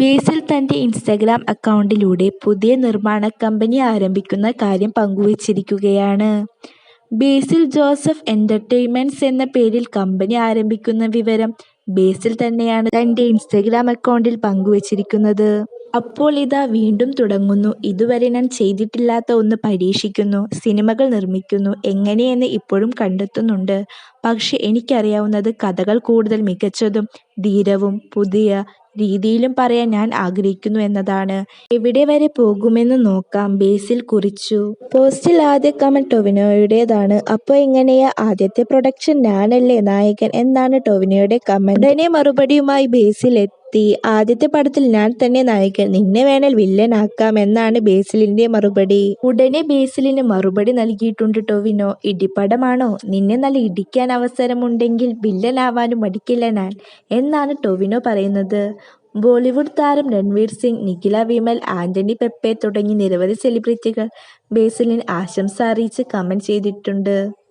ബേസിൽ തന്റെ ഇൻസ്റ്റഗ്രാം അക്കൗണ്ടിലൂടെ പുതിയ നിർമ്മാണ കമ്പനി ആരംഭിക്കുന്ന കാര്യം പങ്കുവച്ചിരിക്കുകയാണ്. ബേസിൽ ജോസഫ് എന്റർടൈൻമെന്റ്സ് എന്ന പേരിൽ കമ്പനി ആരംഭിക്കുന്ന വിവരം ബേസിൽ തന്നെയാണ് തന്റെ ഇൻസ്റ്റഗ്രാം അക്കൗണ്ടിൽ പങ്കുവച്ചിരിക്കുന്നത്. അപ്പോൾ ഇതാ വീണ്ടും തുടങ്ങുന്നു. ഇതുവരെ ഞാൻ ചെയ്തിട്ടില്ലാത്ത ഒന്ന് പരീക്ഷിക്കുന്നു. സിനിമകൾ നിർമ്മിക്കുന്നു. എങ്ങനെയെന്ന് ഇപ്പോഴും കണ്ടെത്തുന്നുണ്ട്. പക്ഷെ എനിക്കറിയാവുന്നത് കഥകൾ കൂടുതൽ മികച്ചതും ധീരവും പുതിയ രീതിയിലും പറയാൻ ഞാൻ ആഗ്രഹിക്കുന്നു എന്നതാണ്. എവിടെ വരെ പോകുമെന്ന് നോക്കാം ബേസിൽ കുറിച്ചു. പോസ്റ്റിൽ ആദ്യ കമന്റ് ടൊവിനോയുടേതാണ്. അപ്പോൾ എങ്ങനെയാ ആദ്യത്തെ പ്രൊഡക്ഷൻ ഞാനല്ലേ നായകൻ എന്നാണ് ടൊവിനോയുടെ കമന്റ്. ഉടനെ മറുപടിയുമായി ബേസിൽ എത്തി. ആദ്യത്തെ പടത്തിൽ ഞാൻ തന്നെ നായകൻ. നിന്നെ വേണേൽ വില്ലൻ ആക്കാം എന്നാണ് ബേസിലിന്റെ മറുപടി. ഉടനെ ബേസിലിന് മറുപടി നൽകിയിട്ടുണ്ട് ടൊവിനോ. ഇടിപ്പടമാണോ? നിന്നെ നല്ല ഇടിക്കാൻ അവസരമുണ്ടെങ്കിൽ വില്ലൻ ആവാനും മടിക്കില്ല ഞാൻ എന്നാണ് ടോവിനോ പറയുന്നത്. ബോളിവുഡ് താരം രൺവീർ സിംഗ്, നിഖില വിമൽ, ആന്റണി പെപ്പെ തുടങ്ങി നിരവധി സെലിബ്രിറ്റികൾ ബേസിലിന് ആശംസ അറിയിച്ച് കമന്റ് ചെയ്തിട്ടുണ്ട്.